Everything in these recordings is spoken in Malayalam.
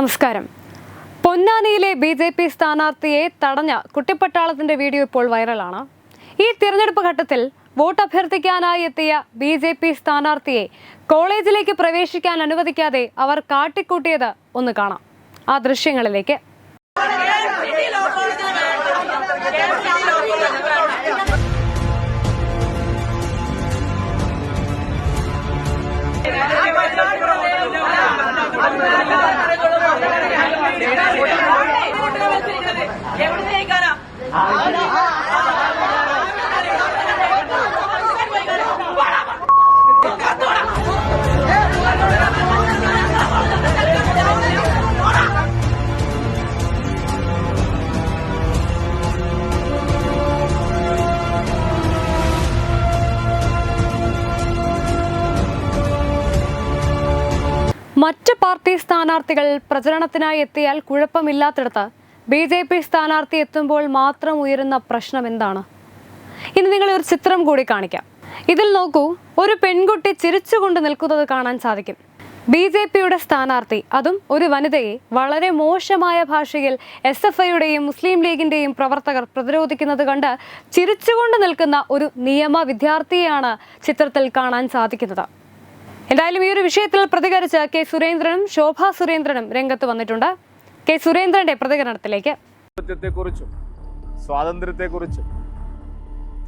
നമസ്കാരം. പൊന്നാനിയിലെ ബി ജെ പി സ്ഥാനാർത്ഥിയെ തടഞ്ഞ കുട്ടിപ്പട്ടാളത്തിന്റെ വീഡിയോ ഇപ്പോൾ വൈറലാണ്. ഈ തിരഞ്ഞെടുപ്പ് ഘട്ടത്തിൽ വോട്ട് അഭ്യർത്ഥിക്കാനായി എത്തിയ ബി ജെ പി സ്ഥാനാർത്ഥിയെ കോളേജിലേക്ക് പ്രവേശിക്കാൻ അനുവദിക്കാതെ അവർ കാട്ടിക്കൂട്ടിയത് ഒന്ന് കാണാം. ആ ദൃശ്യങ്ങളിലേക്ക്. എവിടുത്തേക്കാനാ മറ്റ് പാർട്ടി സ്ഥാനാർത്ഥികൾ പ്രചരണത്തിനായി എത്തിയാൽ കുഴപ്പമില്ലാത്തിടത്ത് ബി ജെ പി സ്ഥാനാർത്ഥി എത്തുമ്പോൾ മാത്രം ഉയരുന്ന പ്രശ്നം എന്താണ്? ഇനി നിങ്ങൾ ഒരു ചിത്രം കൂടി കാണിക്കാം. ഇതിൽ നോക്കൂ ഒരു പെൺകുട്ടി ചിരിച്ചുകൊണ്ട് നിൽക്കുന്നത് കാണാൻ സാധിക്കും. ബി ജെ പിയുടെ സ്ഥാനാർത്ഥി അതും ഒരു വനിതയെ വളരെ മോശമായ ഭാഷയിൽ എസ് എഫ് ഐയുടെയും മുസ്ലിം ലീഗിന്റെയും പ്രവർത്തകർ പ്രതിരോധിക്കുന്നത് കണ്ട് ചിരിച്ചുകൊണ്ട് നിൽക്കുന്ന ഒരു നിയമ വിദ്യാർത്ഥിയെയാണ് ചിത്രത്തിൽ കാണാൻ സാധിക്കുന്നത്. എന്തായാലും ഈ ഒരു വിഷയത്തിൽ പ്രതികരിച്ച കെ സുരേന്ദ്രനും ശോഭ സുരേന്ദ്രനും രംഗത്ത് വന്നിട്ടുണ്ട്. കെ സുരേന്ദ്രന്റെ പ്രതികരണത്തിലേക്ക്. കുറിച്ചും സ്വാതന്ത്ര്യത്തെക്കുറിച്ചും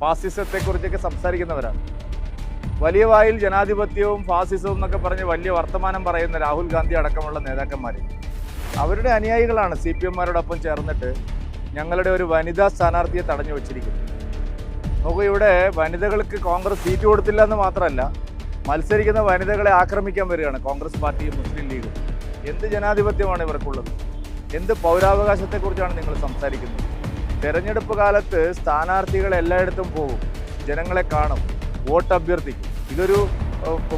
ഫാസിസത്തെക്കുറിച്ചൊക്കെ സംസാരിക്കുന്നവരാണ്. വലിയ വായിൽ ജനാധിപത്യവും ഫാസിസവും എന്നൊക്കെ പറഞ്ഞ് വലിയ വർത്തമാനം പറയുന്ന രാഹുൽ ഗാന്ധി അടക്കമുള്ള നേതാക്കന്മാർ അവരുടെ അനുയായികളാണ് സി പി എമ്മാരോടൊപ്പം ചേർന്നിട്ട് ഞങ്ങളുടെ ഒരു വനിതാ സ്ഥാനാർത്ഥിയെ തടഞ്ഞു വച്ചിരിക്കുന്നത്. നോക്കൂ ഇവിടെ വനിതകൾക്ക് കോൺഗ്രസ് സീറ്റ് കൊടുത്തില്ല എന്ന് മാത്രമല്ല മത്സരിക്കുന്ന വനിതകളെ ആക്രമിക്കാൻ വരികയാണ് കോൺഗ്രസ് പാർട്ടിയും മുസ്ലിം ലീഗും. എന്ത് ജനാധിപത്യമാണ് ഇവർക്കുള്ളത്? എന്ത് പൗരാവകാശത്തെക്കുറിച്ചാണ് നിങ്ങൾ സംസാരിക്കുന്നത്? തെരഞ്ഞെടുപ്പ് കാലത്ത് സ്ഥാനാർത്ഥികൾ എല്ലായിടത്തും പോകും. ജനങ്ങളെ കാണും. വോട്ട് അഭ്യർത്ഥിക്കും. ഇതൊരു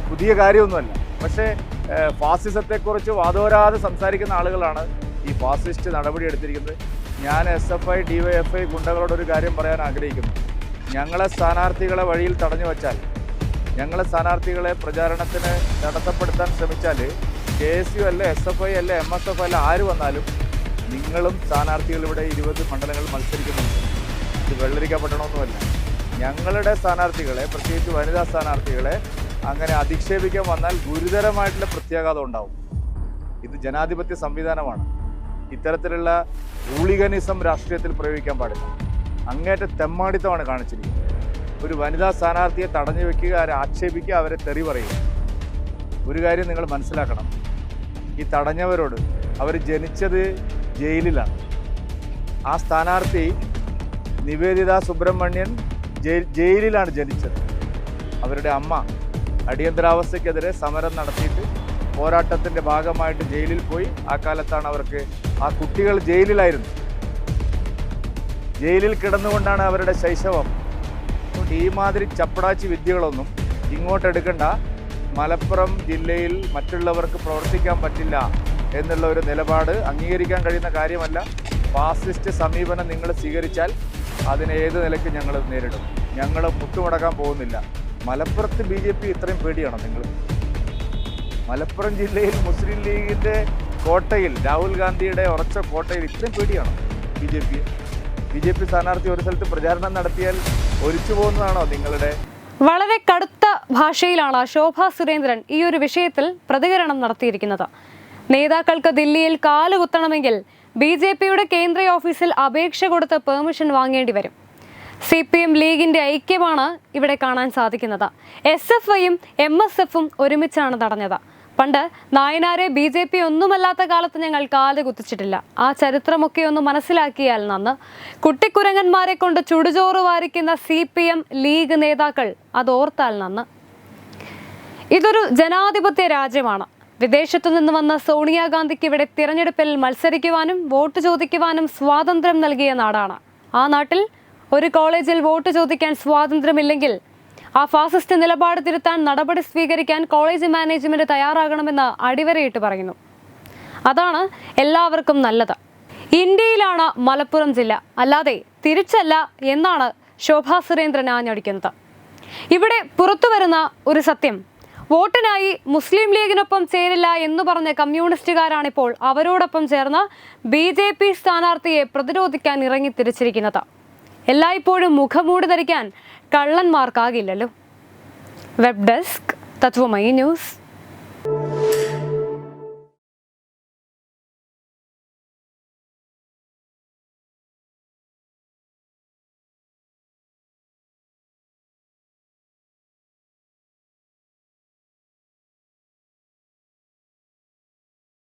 പുതിയ കാര്യമൊന്നുമല്ല. പക്ഷേ ഫാസിസത്തെക്കുറിച്ച് വാദോരാതെ സംസാരിക്കുന്ന ആളുകളാണ് ഈ ഫാസിസ്റ്റ് നടപടി എടുത്തിരിക്കുന്നത് ഞാൻ S F I D Y F I ഗുണ്ടകളോടൊരു കാര്യം പറയാൻ ആഗ്രഹിക്കുന്നു. ഞങ്ങളെ സ്ഥാനാർത്ഥികളെ വഴിയിൽ തടഞ്ഞു വച്ചാൽ ഞങ്ങളെ സ്ഥാനാർത്ഥികളെ പ്രചാരണത്തിന് തടസ്സപ്പെടുത്താൻ ശ്രമിച്ചാൽ കെ എസ് യു അല്ല എസ് എഫ് ഐ അല്ല എം എസ് എഫ് അല്ല ആര് വന്നാലും നിങ്ങളും സ്ഥാനാർത്ഥികൾ ഇവിടെ ഇരുപത് മണ്ഡലങ്ങൾ മത്സരിക്കുന്നുണ്ട്. ഇത് വെള്ളരിക്കപ്പെടണമെന്നുമല്ല ഞങ്ങളുടെ സ്ഥാനാർത്ഥികളെ പ്രത്യേകിച്ച് വനിതാ സ്ഥാനാർത്ഥികളെ അങ്ങനെ അധിക്ഷേപിക്കാൻ വന്നാൽ ഗുരുതരമായിട്ടുള്ള പ്രത്യാഘാതം ഉണ്ടാവും. ഇത് ജനാധിപത്യ സംവിധാനമാണ്. ഇത്തരത്തിലുള്ള റൂളിഗനിസം രാഷ്ട്രീയത്തിൽ പ്രയോഗിക്കാൻ പാടില്ല. അങ്ങേറ്റ തെമ്മാടിത്തമാണ് കാണിച്ചിരിക്കുന്നത്. ഒരു വനിതാ സ്ഥാനാർത്ഥിയെ തടഞ്ഞു വെക്കുക അവരെ ആക്ഷേപിക്കുക അവരെ തെറി പറയുക. ഒരു കാര്യം നിങ്ങൾ മനസ്സിലാക്കണം. ഈ തടഞ്ഞവരോട് അവർ ജനിച്ചത് ജയിലിലാണ്. ആ സ്ഥാനാർത്ഥി നിവേദിത സുബ്രഹ്മണ്യൻ ജയിലിലാണ് ജനിച്ചത്. അവരുടെ അമ്മ അടിയന്തരാവസ്ഥയ്ക്കെതിരെ സമരം നടത്തിയിട്ട് പോരാട്ടത്തിന്റെ ഭാഗമായിട്ട് ജയിലിൽ പോയി. ആ കാലത്താണ് അവർക്ക് ആ കുട്ടികൾ ജയിലിലായിരുന്നു. ജയിലിൽ കിടന്നുകൊണ്ടാണ് അവരുടെ ശൈശവം. ഈ മാതിരി ചപ്പടാച്ചി വിദ്യകളൊന്നും ഇങ്ങോട്ടെടുക്കണ്ട മലപ്പുറം ജില്ലയിൽ മറ്റുള്ളവർക്ക് പ്രവർത്തിക്കാൻ പറ്റില്ല എന്നുള്ള ഒരു നിലപാട് അംഗീകരിക്കാൻ കഴിയുന്ന കാര്യമല്ല. ഫാസിസ്റ്റ് സമീപനം നിങ്ങൾ സ്വീകരിച്ചാൽ അതിനെ ഏത് നിലയ്ക്ക് ഞങ്ങൾ നേരിടും. ഞങ്ങൾ മുട്ടുമടക്കാൻ പോകുന്നില്ല. മലപ്പുറത്ത് ബി ജെ പി ഇത്രയും പേടിയാണോ നിങ്ങൾ? മലപ്പുറം ജില്ലയിൽ മുസ്ലിം ലീഗിന്റെ കോട്ടയിൽ രാഹുൽ ഗാന്ധിയുടെ ഉറച്ച കോട്ടയിൽ ഇത്രയും പേടിയാണോ B J P? B J P സ്ഥാനാർത്ഥി ഒരു സ്ഥലത്ത് പ്രചാരണം നടത്തിയാൽ ഒലിച്ചു പോകുന്നതാണോ നിങ്ങളുടെ? വളരെ കടുത്ത ഭാഷയിലാണ് ശോഭ സുരേന്ദ്രൻ ഈ ഒരു വിഷയത്തിൽ പ്രതികരണം നടത്തിയിരിക്കുന്നത്. നേതാക്കൾക്ക് ദില്ലിയിൽ കാലുകുത്തണമെങ്കിൽ ബി ജെ പിയുടെ കേന്ദ്ര ഓഫീസിൽ അപേക്ഷ കൊടുത്ത് പെർമിഷൻ വാങ്ങേണ്ടി വരും. സി പി എം ലീഗിന്റെ ഐക്യമാണ് ഇവിടെ കാണാൻ സാധിക്കുന്നത്. എസ് എഫ് ഐയും എം എസ് എഫും ഒരുമിച്ചാണ് തടഞ്ഞത് പണ്ട് നായനാരെ ബി ജെ പി ഒന്നുമല്ലാത്ത കാലത്ത് ഞങ്ങൾ കാൽ കുത്തിച്ചിട്ടില്ല. ആ ചരിത്രമൊക്കെ ഒന്ന് മനസ്സിലാക്കിയാൽ നന്ന്. കുട്ടിക്കുരങ്ങന്മാരെ കൊണ്ട് ചുടുചോറ് വാരിക്കുന്ന സി പി എം ലീഗ് നേതാക്കൾ അതോർത്താൽ നന്ന്. ഇതൊരു ജനാധിപത്യ രാജ്യമാണ്. വിദേശത്തു നിന്ന് വന്ന സോണിയാഗാന്ധിക്ക് ഇവിടെ തിരഞ്ഞെടുപ്പിൽ മത്സരിക്കുവാനും വോട്ട് ചോദിക്കുവാനും സ്വാതന്ത്ര്യം നൽകിയ നാടാണ്. ആ നാട്ടിൽ ഒരു കോളേജിൽ വോട്ട് ചോദിക്കാൻ സ്വാതന്ത്ര്യമില്ലെങ്കിൽ ആ ഫാസിസ്റ്റ് നിലപാട് തിരുത്താൻ നടപടി സ്വീകരിക്കാൻ കോളേജ് മാനേജ്മെന്റ് തയ്യാറാകണമെന്ന് അടിവരയിട്ട് പറയുന്നു. അതാണ് എല്ലാവർക്കും നല്ലത്. ഇന്ത്യയിലാണ് മലപ്പുറം ജില്ല. അല്ലാതെ തിരിച്ചല്ല എന്നാണ് ശോഭാ സുരേന്ദ്രൻ ആഞ്ഞടിക്കുന്നത്. ഇവിടെ പുറത്തു വരുന്ന ഒരു സത്യം. വോട്ടിനായി മുസ്ലിം ലീഗിനൊപ്പം ചേരില്ല എന്ന് പറഞ്ഞ കമ്മ്യൂണിസ്റ്റുകാരാണിപ്പോൾ അവരോടൊപ്പം ചേർന്ന് ബി ജെ പി സ്ഥാനാർത്ഥിയെ പ്രതിരോധിക്കാൻ ഇറങ്ങി തിരിച്ചിരിക്കുന്നത്. എല്ലായ്പ്പോഴും മുഖമൂടി ധരിക്കാൻ കള്ളന്മാർക്കാകില്ലല്ലോ. Web desk Tatwamayi news